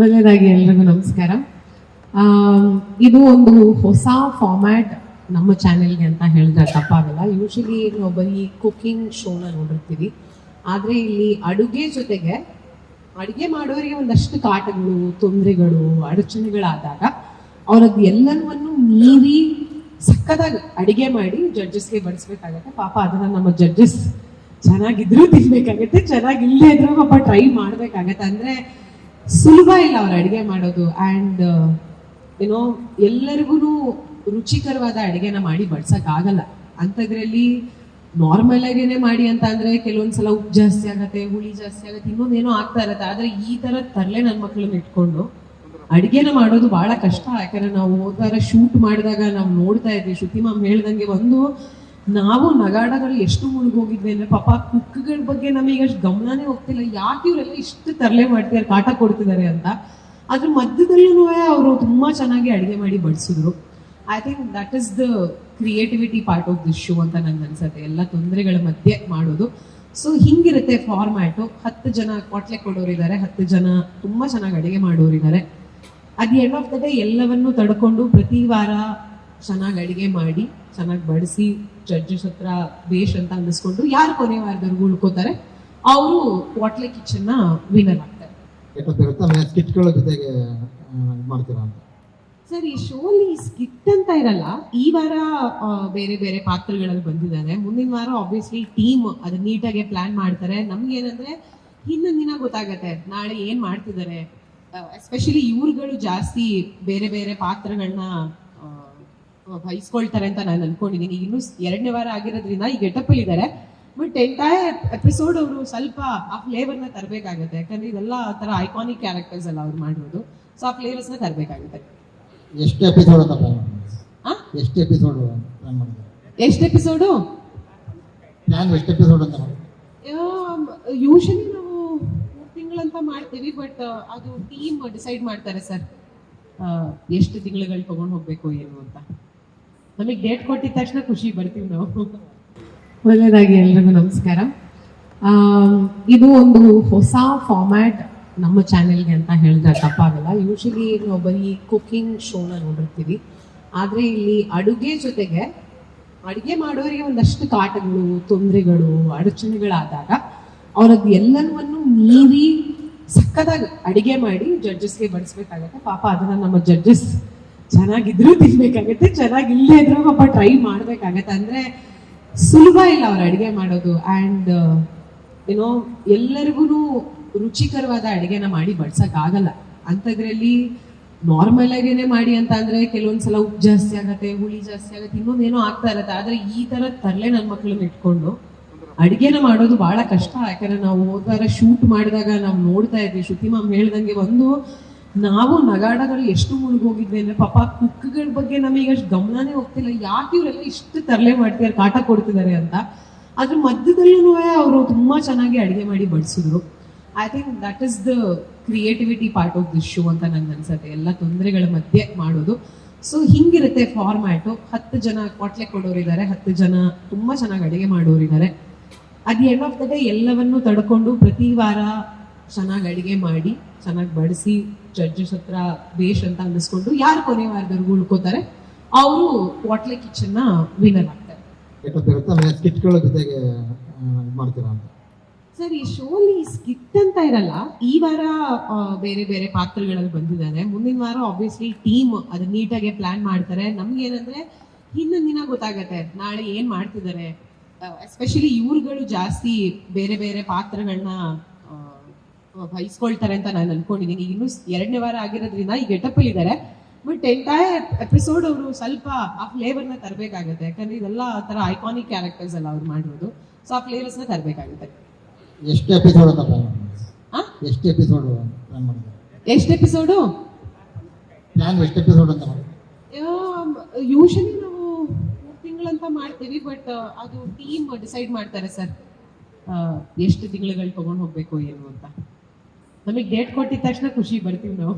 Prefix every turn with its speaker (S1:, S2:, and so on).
S1: ಒಳ್ಳೆಯದಾಗಿ ಎಲ್ರಿಗೂ ನಮಸ್ಕಾರ. ಇದು ಒಂದು ಹೊಸ ಫಾರ್ಮ್ಯಾಟ್ ನಮ್ಮ ಚಾನೆಲ್ಗೆ ಅಂತ ಹೇಳಿದ್ರೆ ತಪ್ಪಾಗಲ್ಲ. ಯೂಶಲಿ ನಾವು ಬರೀ ಕುಕ್ಕಿಂಗ್ ಶೋನ ನೋಡಿರ್ತೀವಿ. ಆದರೆ ಇಲ್ಲಿ ಅಡುಗೆ ಜೊತೆಗೆ ಅಡುಗೆ ಮಾಡೋರಿಗೆ ಒಂದಷ್ಟು ಕಾಟಗಳು ತೊಂದರೆಗಳು, ಅಡಚಣೆಗಳಾದಾಗ ಅವರದ್ದು ಎಲ್ಲವನ್ನು ಮೀರಿ ಸಕ್ಕದಾಗಿ ಅಡುಗೆ ಮಾಡಿ ಜಡ್ಜಸ್ಗೆ ಬಡಿಸ್ಬೇಕಾಗತ್ತೆ. ಪಾಪ ಅದನ್ನು ನಮ್ಮ ಜಡ್ಜಸ್ ಚೆನ್ನಾಗಿದ್ರು, ತಿನ್ಬೇಕಾಗತ್ತೆ. ಚೆನ್ನಾಗಿಲ್ಲದೆ ಇದ್ರು ಪಾಪ ಟ್ರೈ ಮಾಡ್ಬೇಕಾಗತ್ತೆ. ಅಂದ್ರೆ ಸುಲಭ ಇಲ್ಲ ಅವ್ರ ಅಡಿಗೆ ಮಾಡೋದು. ಅಂಡ್ ಏನೋ ಎಲ್ಲರಿಗೂ ರುಚಿಕರವಾದ ಅಡಿಗೆನ ಮಾಡಿ ಬಡ್ಸಕ್ ಆಗಲ್ಲ ಅಂತದ್ರಲ್ಲಿ ನಾರ್ಮಲ್ ಆಗೇನೆ ಮಾಡಿ ಅಂತ ಅಂದ್ರೆ ಕೆಲವೊಂದ್ಸಲ ಉಪ್ಪು ಜಾಸ್ತಿ ಆಗತ್ತೆ, ಹುಳಿ ಜಾಸ್ತಿ ಆಗತ್ತೆ, ಇನ್ನೊಂದೇನೋ ಆಗ್ತಾ ಇರತ್ತೆ. ಆದ್ರೆ ಈ ತರ ತರಲೆ ನನ್ನ ಮಕ್ಕಳನ್ನ ಇಟ್ಕೊಂಡು ಅಡಿಗೆನ ಮಾಡೋದು ಬಹಳ ಕಷ್ಟ. ಯಾಕಂದ್ರೆ ನಾವು ಹೋದಾರ ಶೂಟ್ ಮಾಡಿದಾಗ ನಾವು ನೋಡ್ತಾ ಇದ್ವಿ. ಶ್ರುತಿ ಮಾಮ್ ಹೇಳ್ದಂಗೆ ಒಂದು ನಾವು ನಗಾಡಗಳು ಎಷ್ಟು ಮುಳುಗೋಗಿದ್ವಿ ಅಂದ್ರೆ ಪಾಪ ಕುಕ್ಗಳ ಬಗ್ಗೆ ನಮಗೆ ಅಷ್ಟು ಗಮನನೇ ಹೋಗ್ತಿಲ್ಲ. ಯಾಕೆ ಇವರೆಲ್ಲ ಇಷ್ಟು ತರಲೆ ಮಾಡ್ತಿದ್ದಾರೆ, ಕಾಟ ಕೊಡ್ತಿದ್ದಾರೆ ಅಂತ? ಅದ್ರ ಮಧ್ಯದಲ್ಲೂ ಅವರು ತುಂಬಾ ಚೆನ್ನಾಗಿ ಅಡಿಗೆ ಮಾಡಿ ಬಡಿಸಿದ್ರು. I think that is the creativity part of this show ಅಂತ ನನಗೆ ಅನ್ಸುತ್ತೆ. ಎಲ್ಲ ತೊಂದರೆಗಳ ಮಧ್ಯೆ ಮಾಡೋದು. ಸೊ ಹಿಂಗಿರುತ್ತೆ ಫಾರ್ಮ್ಯಾಟು ಹತ್ತು ಜನ ಕೊಟ್ಲೆ ಕೊಡೋರಿದ್ದಾರೆ, ಹತ್ತು ಜನ ತುಂಬಾ ಚೆನ್ನಾಗಿ ಅಡಿಗೆ ಮಾಡೋರಿದ್ದಾರೆ. At end of the day ಎಲ್ಲವನ್ನೂ ತಡ್ಕೊಂಡು ಪ್ರತಿ ವಾರ ಚೆನ್ನಾಗಿ ಅಡಿಗೆ ಮಾಡಿ ಚೆನ್ನಾಗಿ ಬಡಿಸಿ ಜಡ್ಜಸ್ ಹತ್ರ ಬೇಷ್ ಅಂತ ಅನ್ನಿಸ್ಕೊಂಡು ಯಾರು ಕೊನೆ ವಾರದವರೆಗೂ ಉಳ್ಕೋತಾರೆ ಅವರು ವಾಟ್ಲೆ ಕಿಚನ್ನ ವಿನರ್ ಆಗ್ತಾರೆ.
S2: ಜೊತೆಗೆ ಮಾಡ್ತೀರಾ ಅಂತ.
S1: ಸರ್ ಈ ಶೋಲಿ ಸ್ಕಿಟ್ ಅಂತ ಇರಲ್ಲ ಈ ವಾರ ಬೇರೆ ಬೇರೆ ಪಾತ್ರಗಳಲ್ಲಿ ಬಂದಿದ್ದಾರೆ. ಮುಂದಿನ ವಾರ ಆಬ್ವಿಯಸ್ಲಿ ಟೀಮ್ ಅದನ್ನ ನೀಟಾಗಿ ಪ್ಲಾನ್ ಮಾಡ್ತಾರೆ. ನಮ್ಗೆ ಏನಂದ್ರೆ ಹಿಂದಿನ ದಿನ ಗೊತ್ತಾಗತ್ತೆ ನಾಳೆ ಏನ್ ಮಾಡ್ತಿದ್ದಾರೆ. ಎಸ್ಪೆಷಲಿ ಇವ್ರುಗಳು ಜಾಸ್ತಿ ಬೇರೆ ಬೇರೆ ಪಾತ್ರಗಳನ್ನ ವಹಿಸ್ಕೊಳ್ತಾರೆ ಅಂತ ನಾನು ಅನ್ಕೊಂಡಿದ್ದೀನಿ ಇನ್ನು ಎರಡನೇ ವಾರ ಆಗಿರೋದ್ರಿಂದ ಈ ಗೆಟಪ್ ಇದ್ದಾರೆ ಬಟ್ ಎಂಟೈರ್ ಎಪಿಸೋಡ್ ಅವರು ಸ್ವಲ್ಪ ಆ ಫ್ಲೇವರ್ನ ತರಬೇಕಾಗುತ್ತೆ. ಯಾಕಂದ್ರೆ ಇದೆಲ್ಲ ಆ ತರ ಐಕಾನಿಕ್ ಕ್ಯಾರೆಕ್ಟರ್ಸ್ ಎಲ್ಲ ಅವ್ರು ಮಾಡಿರೋದು ಸೊ ಆ ಫ್ಲೇವರ್ಸ್ನ ತರಬೇಕಾಗುತ್ತೆ.
S2: ಎಷ್ಟು ಎಪಿಸೋಡ್ ಅಂತ? ಎಷ್ಟು ಎಪಿಸೋಡ್ ಪ್ಲಾನ್
S1: ಎಷ್ಟು ಎಪಿಸೋಡು
S2: ಪ್ಲಾನ್ ಎಷ್ಟು ಎಪಿಸೋಡ್ ಅಂತ ಮಾಡಿ
S1: ಯೂಶಲಿ ನಾವು ಮೂರು ತಿಂಗಳಂತ ಮಾಡ್ತೀವಿ ಬಟ್ ಅದು ಟೀಮ್ ಡಿಸೈಡ್ ಮಾಡ್ತಾರೆ ಸರ್ ಎಷ್ಟು ತಿಂಗಳುಗಳು ತಗೊಂಡು ಹೋಗ್ಬೇಕು ಏನು ಅಂತ. ನಮಗೆ ಡೇಟ್ ಕೊಟ್ಟಿದ ತಕ್ಷಣ ಖುಷಿ ಬರ್ತೀವಿ ನಾವು. ಒಳ್ಳೆಯದಾಗಿ ಎಲ್ರಿಗೂ ನಮಸ್ಕಾರ. ಇದು ಒಂದು ಹೊಸ ಫಾರ್ಮ್ಯಾಟ್ ನಮ್ಮ ಚಾನೆಲ್ಗೆ ಅಂತ ಹೇಳಿದ್ರೆ ತಪ್ಪಾಗಲ್ಲ. ಯೂಶಲಿ ನಾವು ಬರೀ ಕುಕ್ಕಿಂಗ್ ಶೋನ ನೋಡಿರ್ತೀವಿ. ಆದರೆ ಇಲ್ಲಿ ಅಡುಗೆ ಜೊತೆಗೆ ಅಡುಗೆ ಮಾಡೋರಿಗೆ ಒಂದಷ್ಟು ಕಾಟಗಳು ತೊಂದರೆಗಳು, ಅಡಚಣೆಗಳಾದಾಗ ಅವರದ್ದು ಎಲ್ಲವನ್ನು ಮೀರಿ ಸಕ್ಕದಾಗಿ ಅಡುಗೆ ಮಾಡಿ ಜಡ್ಜಸ್ಗೆ ಬಡಿಸ್ಬೇಕಾಗತ್ತೆ. ಪಾಪ ಅದನ್ನು ನಮ್ಮ ಜಡ್ಜಸ್ ಚೆನ್ನಾಗಿದ್ರು ತಿನ್ಬೇಕಾಗತ್ತೆ ಚೆನ್ನಾಗಿಲ್ಲೇ ಇದ್ರೂ ಪಾಪ ಟ್ರೈ ಮಾಡ್ಬೇಕಾಗತ್ತೆ. ಅಂದ್ರೆ ಸುಲಭ ಇಲ್ಲ ಅವ್ರ ಅಡಿಗೆ ಮಾಡೋದು. ಅಂಡ್ ಏನೋ ಎಲ್ಲರಿಗೂ ರುಚಿಕರವಾದ ಅಡಿಗೆನ ಮಾಡಿ ಬಡ್ಸಕ್ ಆಗಲ್ಲ ಅಂಥದ್ರಲ್ಲಿ ನಾರ್ಮಲ್ ಆಗೇನೆ ಮಾಡಿ ಅಂತ ಅಂದ್ರೆ ಕೆಲವೊಂದ್ಸಲ ಉಪ್ಪು ಜಾಸ್ತಿ ಆಗತ್ತೆ, ಹುಳಿ ಜಾಸ್ತಿ ಆಗತ್ತೆ, ಇನ್ನೊಂದೇನೋ ಆಗ್ತಾ ಇರತ್ತೆ. ಆದ್ರೆ ಈ ತರ ತರಲೆ ನನ್ನ ಮಕ್ಕಳನ್ನ ಇಟ್ಕೊಂಡು ಅಡಿಗೆನ ಮಾಡೋದು ಬಹಳ ಕಷ್ಟ. ಯಾಕಂದ್ರೆ ನಾವು ಹೋದಾರ ಶೂಟ್ ಮಾಡಿದಾಗ ನಾವು ನೋಡ್ತಾ ಇದ್ವಿ. ಶ್ರುತಿ ಮಾಮ್ ಹೇಳ್ದಂಗೆ ಒಂದು ನಾವು ನಗಾಡಗಳು ಎಷ್ಟು ಮುಳುಗೋಗಿದ್ವಿ ಅಂದ್ರೆ ಪಾಪ ಕುಕ್ಗಳ ಬಗ್ಗೆ ನಮಗೆ ಅಷ್ಟು ಗಮನನೇ ಹೋಗ್ತಿಲ್ಲ. ಯಾಕೆ ಇವರೆಲ್ಲ ಇಷ್ಟು ತರಲೆ ಮಾಡ್ತಿದ್ದಾರೆ, ಕಾಟ ಕೊಡ್ತಿದ್ದಾರೆ ಅಂತ? ಅದ್ರ ಮಧ್ಯದಲ್ಲೂ ಅವರು ತುಂಬಾ ಚೆನ್ನಾಗಿ ಅಡಿಗೆ ಮಾಡಿ ಬಡಿಸಿದ್ರು. I think that is the creativity part of this show ಅಂತ ನಂಗೆ ಅನ್ಸುತ್ತೆ. ಎಲ್ಲ ತೊಂದರೆಗಳ ಮಧ್ಯೆ ಮಾಡೋದು. ಸೊ ಹಿಂಗಿರುತ್ತೆ ಫಾರ್ಮ್ಯಾಟು ಹತ್ತು ಜನ ಕೊಟ್ಲೆ ಕೊಡೋರಿದ್ದಾರೆ, ಹತ್ತು ಜನ ತುಂಬಾ ಚೆನ್ನಾಗಿ ಅಡಿಗೆ ಮಾಡೋರಿದ್ದಾರೆ. At end of the day ಎಲ್ಲವನ್ನೂ ತಡ್ಕೊಂಡು ಪ್ರತಿ ವಾರ ಚೆನ್ನಾಗಿ ಅಡಿಗೆ ಮಾಡಿ ಚೆನ್ನಾಗಿ ಬಡಿಸಿ ಜಡ್ಜಸ್ ಹತ್ರ ಬೇಷ್ ಅಂತ ಅನ್ನಿಸ್ಕೊಂಡು ಯಾರು ಕೊನೆ ವಾರದವರೆಗೂ ಉಳ್ಕೋತಾರೆ ಅವರು ವಾಟ್ಲೆ ಕಿಚನ್ನ ವಿನರ್ ಆಗ್ತಾರೆ.
S2: ಎಷ್ಟೊತ್ತಿರುತ್ತೆ ಆಮೇಲೆ ಸ್ಕಿಟ್ಗಳ ಜೊತೆಗೆ ಮಾಡ್ತೀರಾ ಅಂತ.
S1: ಸರ್ ಈ ಶೋಲಿ ಸ್ಕಿಟ್ ಅಂತ ಇರಲ್ಲ ಈ ವಾರ ಬೇರೆ ಬೇರೆ ಪಾತ್ರಗಳಲ್ಲಿ ಬಂದಿದ್ದಾರೆ. ಮುಂದಿನ ವಾರ ಆಬ್ವಿಯಸ್ಲಿ ಟೀಮ್ ಅದನ್ನ ನೀಟಾಗಿ ಪ್ಲಾನ್ ಮಾಡ್ತಾರೆ. ನಮ್ಗೆ ಏನಂದ್ರೆ ಹಿಂದಿನ ದಿನ ಗೊತ್ತಾಗತ್ತೆ ನಾಳೆ ಏನ್ ಮಾಡ್ತಿದ್ದಾರೆ. ಎಸ್ಪೆಷಲಿ ಇವ್ರುಗಳು ಜಾಸ್ತಿ ಬೇರೆ ಬೇರೆ ಪಾತ್ರಗಳನ್ನ ವಹಿಸ್ಕೊಳ್ತಾರೆ ಅಂತ ನಾನು ಅನ್ಕೊಂಡಿದ್ದೀನಿ ಇನ್ನು ಎರಡನೇ ವಾರ ಆಗಿರೋದ್ರಿಂದ ಈ ಗೆಟಪ್ ಇದ್ದಾರೆ ಬಟ್ ಎಂಟೈರ್ ಎಪಿಸೋಡ್ ಅವರು ಸ್ವಲ್ಪ ಆ ಫ್ಲೇವರ್ನ ತರಬೇಕಾಗುತ್ತೆ. ಯಾಕಂದ್ರೆ ಇದೆಲ್ಲ ಆ ಥರ ಐಕಾನಿಕ್ ಕ್ಯಾರೆಕ್ಟರ್ಸ್ ಅಲ್ಲ ಅವ್ರು ಮಾಡಿರೋದು. ಸೊ ಆ ಫ್ಲೇವರ್ಸ್ನ ತರಬೇಕಾಗುತ್ತೆ.
S2: ಎಷ್ಟು ಎಪಿಸೋಡ್ ಎಷ್ಟು ಎಪಿಸೋಡ್
S1: ಎಷ್ಟು ಎಪಿಸೋಡು
S2: ಪ್ಲಾನ್ ಎಷ್ಟು ಎಪಿಸೋಡ್ ಅಂತ
S1: ಯೂಶಲಿ ನಾವು ಮೂರು ತಿಂಗಳಂತ ಮಾಡ್ತೀವಿ ಬಟ್ ಅದು ಟೀಮ್ ಡಿಸೈಡ್ ಮಾಡ್ತಾರೆ ಸರ್ ಎಷ್ಟು ತಿಂಗಳುಗಳು ತಗೊಂಡು ಹೋಗ್ಬೇಕು ಏನು ಅಂತ. ನಮಗೆ ಡೇಟ್ ಕೊಟ್ಟಿದ ತಕ್ಷಣ ಖುಷಿ ಬರ್ತೀವಿ ನಾವು.